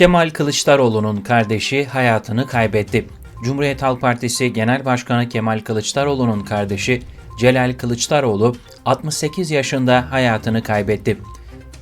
Kemal Kılıçdaroğlu'nun kardeşi hayatını kaybetti. Cumhuriyet Halk Partisi Genel Başkanı Kemal Kılıçdaroğlu'nun kardeşi Celal Kılıçdaroğlu 68 yaşında hayatını kaybetti.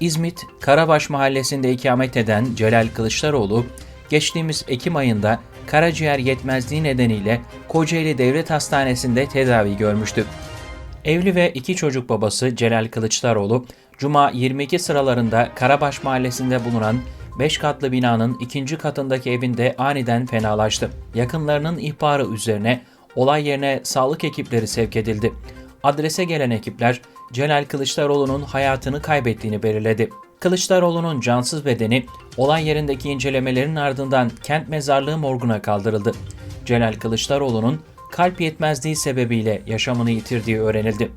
İzmit, Karabaş mahallesinde ikamet eden Celal Kılıçdaroğlu, geçtiğimiz Ekim ayında karaciğer yetmezliği nedeniyle Kocaeli Devlet Hastanesi'nde tedavi görmüştü. Evli ve iki çocuk babası Celal Kılıçdaroğlu, Cuma 22 sıralarında Karabaş Mahallesi'nde bulunan 5 katlı binanın ikinci katındaki evinde aniden fenalaştı. Yakınlarının ihbarı üzerine olay yerine sağlık ekipleri sevk edildi. Adrese gelen ekipler Celal Kılıçdaroğlu'nun hayatını kaybettiğini belirledi. Kılıçdaroğlu'nun cansız bedeni olay yerindeki incelemelerin ardından kent mezarlığı morguna kaldırıldı. Celal Kılıçdaroğlu'nun kalp yetmezliği sebebiyle yaşamını yitirdiği öğrenildi.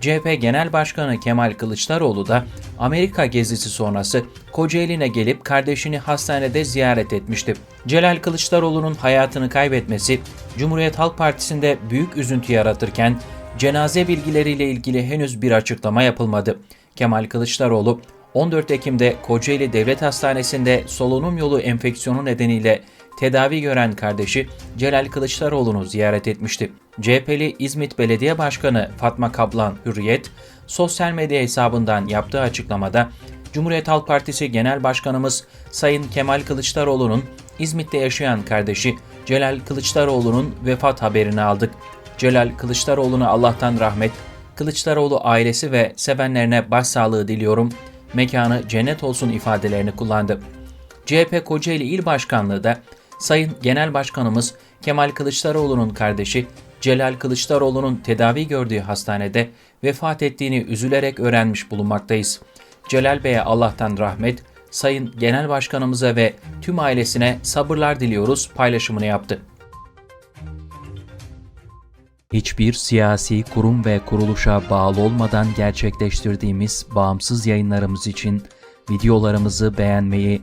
CHP Genel Başkanı Kemal Kılıçdaroğlu da Amerika gezisi sonrası Kocaeli'ne gelip kardeşini hastanede ziyaret etmişti. Celal Kılıçdaroğlu'nun hayatını kaybetmesi Cumhuriyet Halk Partisi'nde büyük üzüntü yaratırken cenaze bilgileriyle ilgili henüz bir açıklama yapılmadı. Kemal Kılıçdaroğlu 14 Ekim'de Kocaeli Devlet Hastanesi'nde solunum yolu enfeksiyonu nedeniyle tedavi gören kardeşi Celal Kılıçdaroğlu'nu ziyaret etmişti. CHP'li İzmit Belediye Başkanı Fatma Kaplan Hürriyet, sosyal medya hesabından yaptığı açıklamada Cumhuriyet Halk Partisi Genel Başkanımız Sayın Kemal Kılıçdaroğlu'nun İzmit'te yaşayan kardeşi Celal Kılıçdaroğlu'nun vefat haberini aldık. Celal Kılıçdaroğlu'na Allah'tan rahmet, Kılıçdaroğlu ailesi ve sevenlerine başsağlığı diliyorum, mekanı cennet olsun ifadelerini kullandı. CHP Kocaeli İl Başkanlığı da Sayın Genel Başkanımız Kemal Kılıçdaroğlu'nun kardeşi Celal Kılıçdaroğlu'nun tedavi gördüğü hastanede vefat ettiğini üzülerek öğrenmiş bulunmaktayız. Celal Bey'e Allah'tan rahmet, Sayın Genel Başkanımıza ve tüm ailesine sabırlar diliyoruz paylaşımını yaptı. Hiçbir siyasi kurum ve kuruluşa bağlı olmadan gerçekleştirdiğimiz bağımsız yayınlarımız için videolarımızı beğenmeyi,